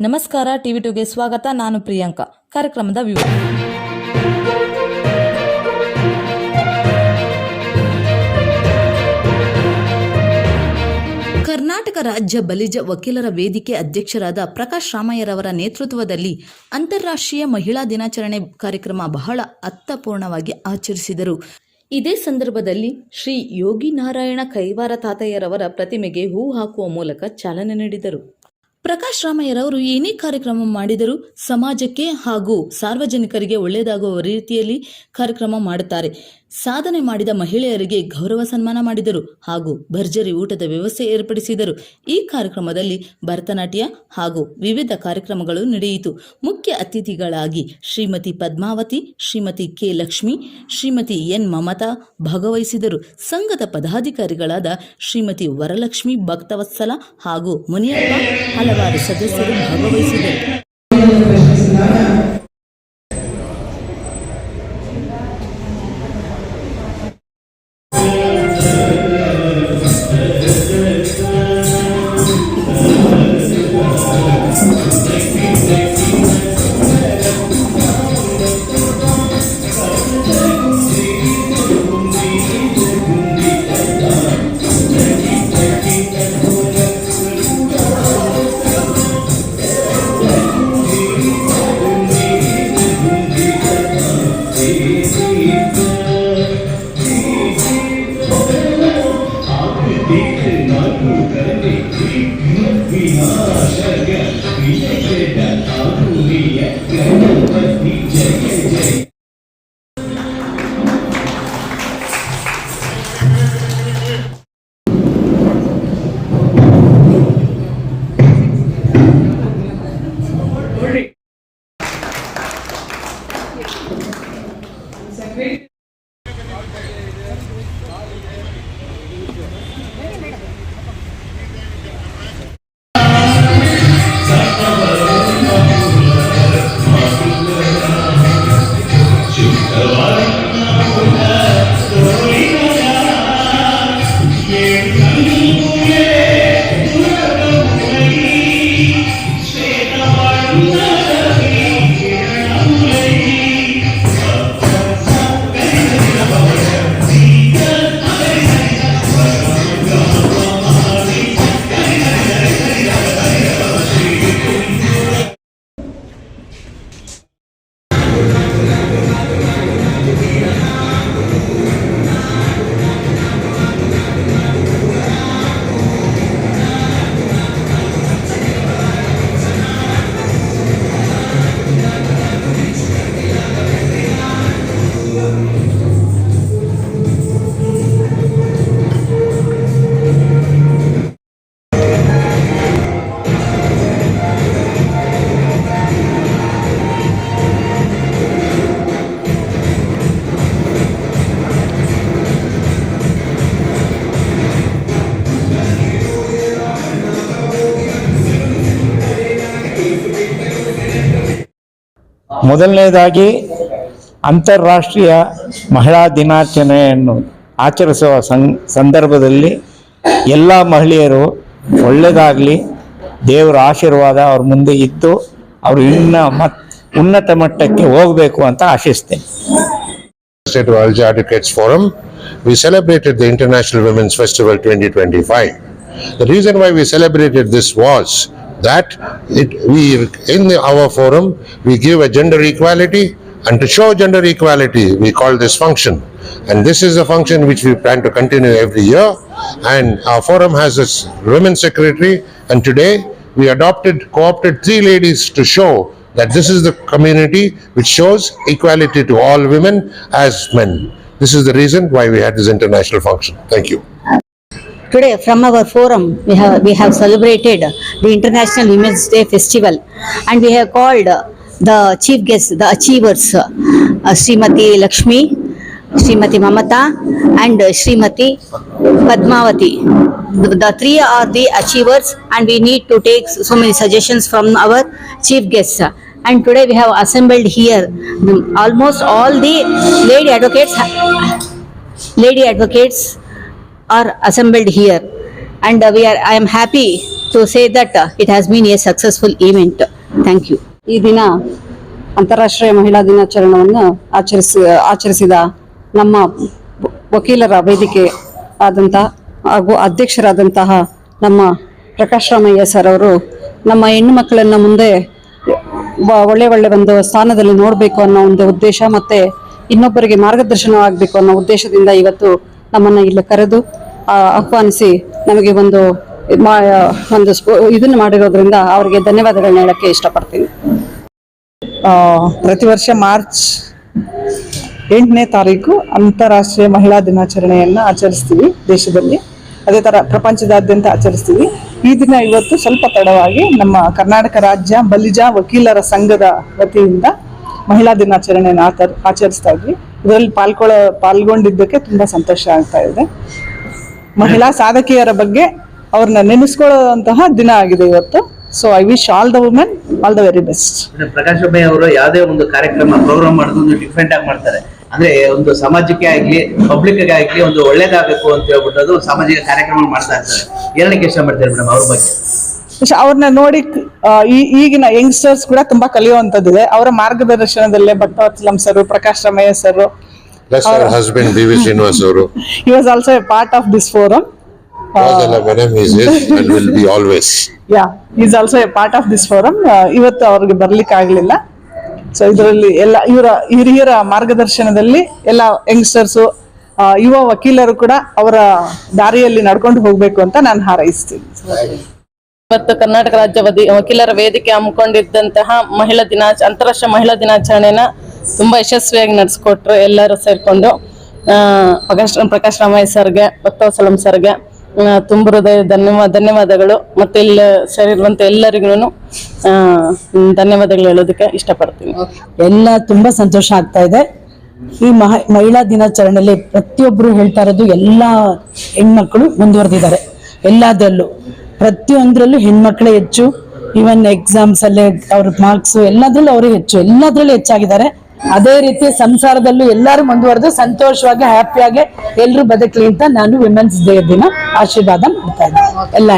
ನಮಸ್ಕಾರ, ಟಿವಿ ಟುಗೆ ಸ್ವಾಗತ. ನಾನು ಪ್ರಿಯಾಂಕಾ. ಕಾರ್ಯಕ್ರಮದ ವಿವರ. ಕರ್ನಾಟಕ ರಾಜ್ಯ ಬಲಿಜ ವಕೀಲರ ವೇದಿಕೆ ಅಧ್ಯಕ್ಷರಾದ ಪ್ರಕಾಶ್ ರಾಮಯ್ಯರವರ ನೇತೃತ್ವದಲ್ಲಿ ಅಂತಾರಾಷ್ಟ್ರೀಯ ಮಹಿಳಾ ದಿನಾಚರಣೆ ಕಾರ್ಯಕ್ರಮ ಬಹಳ ಅರ್ಥಪೂರ್ಣವಾಗಿ ಆಚರಿಸಿದರು. ಇದೇ ಸಂದರ್ಭದಲ್ಲಿ ಶ್ರೀ ಯೋಗಿ ನಾರಾಯಣ ಕೈವಾರ ತಾತಯ್ಯರವರ ಪ್ರತಿಮೆಗೆ ಹೂ ಹಾಕುವ ಮೂಲಕ ಚಾಲನೆ ನೀಡಿದರು. ಪ್ರಕಾಶ್ ರಾಮಯ್ಯರವರು ಏನೇ ಕಾರ್ಯಕ್ರಮ ಮಾಡಿದರೂ ಸಮಾಜಕ್ಕೆ ಹಾಗೂ ಸಾರ್ವಜನಿಕರಿಗೆ ಒಳ್ಳೆಯದಾಗುವ ರೀತಿಯಲ್ಲಿ ಕಾರ್ಯಕ್ರಮ ಮಾಡುತ್ತಾರೆ. ಸಾಧನೆ ಮಾಡಿದ ಮಹಿಳೆಯರಿಗೆ ಗೌರವ ಸನ್ಮಾನ ಮಾಡಿದರು ಹಾಗೂ ಭರ್ಜರಿ ಊಟದ ವ್ಯವಸ್ಥೆ ಏರ್ಪಡಿಸಿದರು. ಈ ಕಾರ್ಯಕ್ರಮದಲ್ಲಿ ಭರತನಾಟ್ಯ ಹಾಗೂ ವಿವಿಧ ಕಾರ್ಯಕ್ರಮಗಳು ನಡೆಯಿತು. ಮುಖ್ಯ ಅತಿಥಿಗಳಾಗಿ ಶ್ರೀಮತಿ ಪದ್ಮಾವತಿ, ಶ್ರೀಮತಿ ಕೆ ಲಕ್ಷ್ಮಿ, ಶ್ರೀಮತಿ ಎನ್ ಮಮತಾ ಭಾಗವಹಿಸಿದರು. ಸಂಘದ ಪದಾಧಿಕಾರಿಗಳಾದ ಶ್ರೀಮತಿ ವರಲಕ್ಷ್ಮಿ ಭಕ್ತವತ್ಸಲ ಹಾಗೂ ಮುನಿಯಪ್ಪ ಹಲವಾರು ಸದಸ್ಯರು ಭಾಗವಹಿಸಿದರು. very ಮೊದಲನೇದಾಗಿ ಅಂತಾರಾಷ್ಟ್ರೀಯ ಮಹಿಳಾ ದಿನಾಚರಣೆಯನ್ನು ಆಚರಿಸುವ ಸಂದರ್ಭದಲ್ಲಿ ಎಲ್ಲ ಮಹಿಳೆಯರು ಒಳ್ಳೆಯದಾಗಲಿ ದೇವರ ಆಶೀರ್ವಾದ ಅವ್ರ ಮುಂದೆ ಇದ್ದು ಅವರು ಇನ್ನ ಮತ್, ಉನ್ನತ ಮಟ್ಟಕ್ಕೆ ಹೋಗಬೇಕು ಅಂತ ಆಶಿಸ್ತೇನೆ. State ಅಲ್ಜಿ advocates forum we celebrated the international women's festival twenty twenty five the reason why we celebrated this was that it, we, in our forum, we give a gender equality and to show gender equality, we call this function. And this is a function which we plan to continue every year. And our forum has its women secretary and today we adopted, co-opted three ladies to show that this is the community which shows equality to all women as men. This is the reason why we had this international function. Thank you. Today, from our forum, we have, we have celebrated the International Women's Day Festival and we have called the chief guests, the achievers, uh, Srimati Lakshmi, Srimati Mamata and Srimati Padmavati. The, three are the achievers and we need to take so many suggestions from our chief guests. And today we have assembled here mm, almost all the lady advocates lady advocates are assembled here and uh, we are i am happy to say that uh, it has been a successful event. Thank you. ಈ ದಿನ ಅಂತಾರಾಷ್ಟ್ರೀಯ ಮಹಿಳಾ ದಿನಾಚರಣೆಯನ್ನು ಆಚರಿಸಿ ಆಚರಿಸಿದ ನಮ್ಮ ವಕೀಲರ ವೇದಿಕೆ ಆದಂತಹ ಹಾಗೂ ಅಧ್ಯಕ್ಷರಾದಂತಹ ನಮ್ಮ ಪ್ರಕಾಶ್ ರಾಮಯ್ಯ ಸರ್ ಅವರು ನಮ್ಮ ಹೆಣ್ಣು ಮಕ್ಕಳನ್ನ ಮುಂದೆ ಒಳ್ಳೆ ಒಳ್ಳೆ ಒಂದು ಸ್ಥಾನದಲ್ಲಿ ನೋಡಬೇಕು ಅನ್ನೋ ಒಂದು ಉದ್ದೇಶ ಮತ್ತು ಇನ್ನೊಬ್ಬರಿಗೆ ಮಾರ್ಗದರ್ಶನ ಆಗಬೇಕು ಅನ್ನೋ ಉದ್ದೇಶದಿಂದ ಇವತ್ತು ನಮ್ಮನ್ನು ಇಲ್ಲಿ ಕರೆದು ಆಹ್ವಾನಿಸಿ ನಮಗೆ ಒಂದು ಒಂದು ಇದನ್ನು ಮಾಡಿರೋದ್ರಿಂದ ಅವರಿಗೆ ಧನ್ಯವಾದಗಳನ್ನ ಹೇಳಕ್ಕೆ ಇಷ್ಟಪಡ್ತೀನಿ. ಪ್ರತಿ ವರ್ಷ ಮಾರ್ಚ್ ಎಂಟನೇ ತಾರೀಕು ಅಂತಾರಾಷ್ಟ್ರೀಯ ಮಹಿಳಾ ದಿನಾಚರಣೆಯನ್ನು ಆಚರಿಸ್ತೀವಿ ದೇಶದಲ್ಲಿ. ಅದೇ ಥರ ಪ್ರಪಂಚದಾದ್ಯಂತ ಆಚರಿಸ್ತೀವಿ. ಈ ದಿನ ಇವತ್ತು ಸ್ವಲ್ಪ ತಡವಾಗಿ ನಮ್ಮ ಕರ್ನಾಟಕ ರಾಜ್ಯ ಬಲಿಜ ವಕೀಲರ ಸಂಘದ ವತಿಯಿಂದ ಮಹಿಳಾ ದಿನಾಚರಣೆಯನ್ನು ಆಚರ್ ಆಚರಿಸ್ತಾ ಇದ್ವಿ. ಇದರಲ್ಲಿ ಪಾಲ್ಗೊಳ್ಳೋ ಪಾಲ್ಗೊಂಡಿದ್ದಕ್ಕೆ ತುಂಬಾ ಸಂತೋಷ ಆಗ್ತಾ ಇದೆ. ಮಹಿಳಾ ಸಾಧಕಿಯರ ಬಗ್ಗೆ ಅವ್ರನ್ನ ನೆನೆಸ್ಕೊಳ್ಳುವಂತಹ ದಿನ ಆಗಿದೆ ಇವತ್ತು. So I wish all the women all the very best Prakash by ಅವರು ಯಾವುದೇ ಒಂದು ಕಾರ್ಯಕ್ರಮ ಪ್ರೋಗ್ರಾಮ್ ಮಾಡೋದು ಡಿಫ್ರೆಂಟ್ ಆಗಿ ಮಾಡ್ತಾರೆ. ಅಂದ್ರೆ ಒಂದು ಸಮಾಜಕ್ಕೆ ಆಗ್ಲಿ ಪಬ್ಲಿಕ್ ಆಗ್ಲಿ ಒಂದು ಒಳ್ಳೇದಾಗಬೇಕು ಅಂತ ಹೇಳ್ಬಿಟ್ಟು ಸಾಮಾಜಿಕ ಕಾರ್ಯಕ್ರಮ ಮಾಡ್ತಾ ಇರ್ತಾರೆ. ಎರಡಕ್ಕೆ ಇಷ್ಟ ಮಾಡ್ತಾರೆ ಮೇಡಮ್ ಅವ್ರ ಬಗ್ಗೆ? ಅವ್ರನ್ನ ನೋಡಿ ಈ ಈಗಿನ ಯಂಗ್ಸ್ಟರ್ಸ್ ಕೂಡ ತುಂಬಾ ಕಲಿಯುವಂತದ್ದಿದೆ ಅವರ ಮಾರ್ಗದರ್ಶನದಲ್ಲೇ Bhatta sir Prakash Ramaiah sir Plus her husband, B.V. Srinivas ಅವರು he was also a part of this forum was madam is is and will be always. Ya is also a part of this forum ಇವತ್ತು ಅವ್ರಿಗೆ ಬರ್ಲಿಕ್ಕೆ ಆಗ್ಲಿಲ್ಲ. So ಇದರಲ್ಲಿ ಎಲ್ಲ ಇವರ ಹಿರಿಯರ ಮಾರ್ಗದರ್ಶನದಲ್ಲಿ ಎಲ್ಲ ಯಂಗ್ಸ್ಟರ್ಸ್ ಯುವ ವಕೀಲರು ಕೂಡ ಅವರ ದಾರಿಯಲ್ಲಿ ನಡ್ಕೊಂಡು ಹೋಗ್ಬೇಕು ಅಂತ ನಾನು ಹಾರೈಸ್ತೀನಿ. ಇವತ್ತು ಕರ್ನಾಟಕ ರಾಜ್ಯ ವಕೀಲರ ವೇದಿಕೆ ಹಮ್ಮಿಕೊಂಡಿದ್ದಂತಹ ಮಹಿಳಾ ದಿನಾಚ ಅಂತಾರಾಷ್ಟ್ರೀಯ ಮಹಿಳಾ ದಿನಾಚರಣೆನ ತುಂಬಾ ಯಶಸ್ವಿಯಾಗಿ ನಡೆಸ್ಕೊಟ್ರು ಎಲ್ಲರೂ ಸೇರಿಕೊಂಡು. ಪ್ರಕಾಶ್ ಪ್ರಕಾಶ್ ರಾಮಯ್ಯ ಸರ್ಗೆ ಭಕ್ತವಸಲಂ ಸರ್ಗೆ ಆ, ತುಂಬ ಹೃದಯ ಧನ್ಯವಾದ ಧನ್ಯವಾದಗಳು. ಮತ್ತೆ ಇಲ್ಲಿ ಸೇರಿರುವಂತ ಎಲ್ಲರಿಗೂ ಧನ್ಯವಾದಗಳು ಹೇಳೋದಕ್ಕೆ ಇಷ್ಟಪಡ್ತೀನಿ. ಎಲ್ಲ ತುಂಬಾ ಸಂತೋಷ ಆಗ್ತಾ ಇದೆ. ಈ ಮಹ ಮಹಿಳಾ ದಿನಾಚರಣೆಯಲ್ಲಿ ಪ್ರತಿಯೊಬ್ಬರು ಹೇಳ್ತಾ ಇರೋದು ಎಲ್ಲ ಹೆಣ್ಮಕ್ಳು ಮುಂದುವರೆದಿದ್ದಾರೆ. ಎಲ್ಲದರಲ್ಲೂ. ಪ್ರತಿಯೊಂದರಲ್ಲೂ ಹೆಣ್ಮಕ್ಳೇ ಹೆಚ್ಚು. ಈವನ್ ಎಕ್ಸಾಮ್ಸ್ ಅಲ್ಲೇ ಅವ್ರ ಮಾರ್ಕ್ಸ್ ಎಲ್ಲದರಲ್ಲೂ ಅವರೇ ಹೆಚ್ಚು. ಎಲ್ಲದರಲ್ಲೂ ಹೆಚ್ಚಾಗಿದ್ದಾರೆ. ಅದೇ ರೀತಿ ಸಂಸಾರದಲ್ಲೂ ಎಲ್ಲರೂ ಮುಂದುವರೆದು ಸಂತೋಷವಾಗಿ ಹ್ಯಾಪಿಯಾಗಿ ಎಲ್ಲರೂ ಬದುಕಲಿ ಅಂತ ನಾನು ವಿಮೆನ್ಸ್ ಡೇ ದಿನ ಆಶೀರ್ವಾದ ಮಾಡ್ತಾ ಇದ್ದೀನಿ. ಎಲ್ಲ